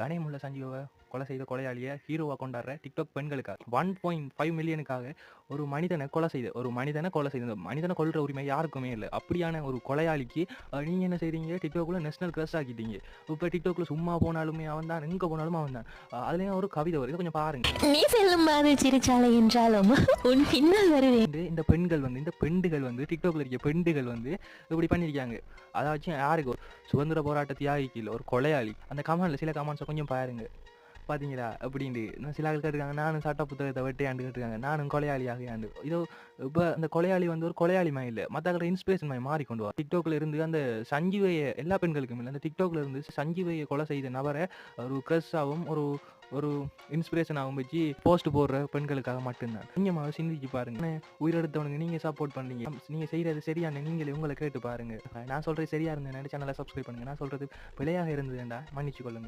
கனயமுள்ள சஞ்சீவை. கொலை செய்த கொலையாளியை ஹீரோவாக கொண்டாடுற டிக்டாக் பெண்களுக்காக ஒன் பாயிண்ட் ஃபைவ் மில்லியனுக்காக ஒரு மனிதனை கொலை செய்த ஒரு மனிதனை கொலை செய்த மனிதனை கொல்ற உரிமை யாருக்குமே இல்லை. அப்படியான ஒரு கொலையாளிக்கு அஹ், நீங்க என்ன செய்றீங்க? டிக்டாக்ல நேஷனல் கிரஸ் ஆக்கிட்டீங்க. இப்போ டிக்டாக்ல சும்மா போனாலுமே அவன் தான் எங்க போனாலும் அவன் தான். அதுலயும் ஒரு கவிதை வருது. கொஞ்சம் பாருங்க. நீ செல்லும் பாதை சிரிச்சாலை என்றாலும் உன் பின்னால் வருவேன். இந்த பெண்கள் வந்து இந்த பெண்டுகள் வந்து டிக்டாக்ல இருக்க பெண்டுகள் வந்து இப்படி பண்ணியிருக்காங்க. அதை வச்சு யாருக்கு? சுதந்திர போராட்ட தியாகிக்கு இல்லை ஒரு கொலையாளி. அந்த கமெண்ட்ல சில கமெண்ட்ஸை கொஞ்சம் பாருங்க. பாத்தீங்களா? அப்படின்ட்டு. இன்னும் சில ஆள் கேட்டிருக்காங்க நானும் சட்ட புத்தகத்தை வெட்டியாண்டு கேட்டுருக்காங்க நானும் கொலையாளியாக ஆண்டு. இதோ இப்போ அந்த கொலையாளி வந்து ஒரு கொலையாளி மாதிரி இல்லை. மற்ற இன்ஸ்பிரேஷன் மாதிரி மாறி கொண்டு வா. டிக்டாக்ல இருந்து அந்த சஞ்சீவையை எல்லா பெண்களுக்கும் இல்லை அந்த டிக்டாக்ல இருந்து சஞ்சீவையை கொலை செய்த நபரை ஒரு க்ரெஸ்ஸாகவும் ஒரு ஒரு இன்ஸ்பிரேஷனாகவும் வச்சு போஸ்ட் போடுற பெண்களுக்காக மட்டும்தான். கொஞ்சமாக சிந்திச்சு பாருங்க. ஆனா, நீங்கள் சப்போர்ட் பண்ணீங்க நீங்கள் செய்கிறது சரியான நீங்களே உங்களை கேட்டு பாருங்க. நான் சொல்கிறது சரியா இருந்தேன் சேனலை சப்ஸ்கிரைப் பண்ணுங்க. நான் சொல்கிறது பிழையாக இருந்ததுண்டா மன்னிச்சு கொள்ளுங்க.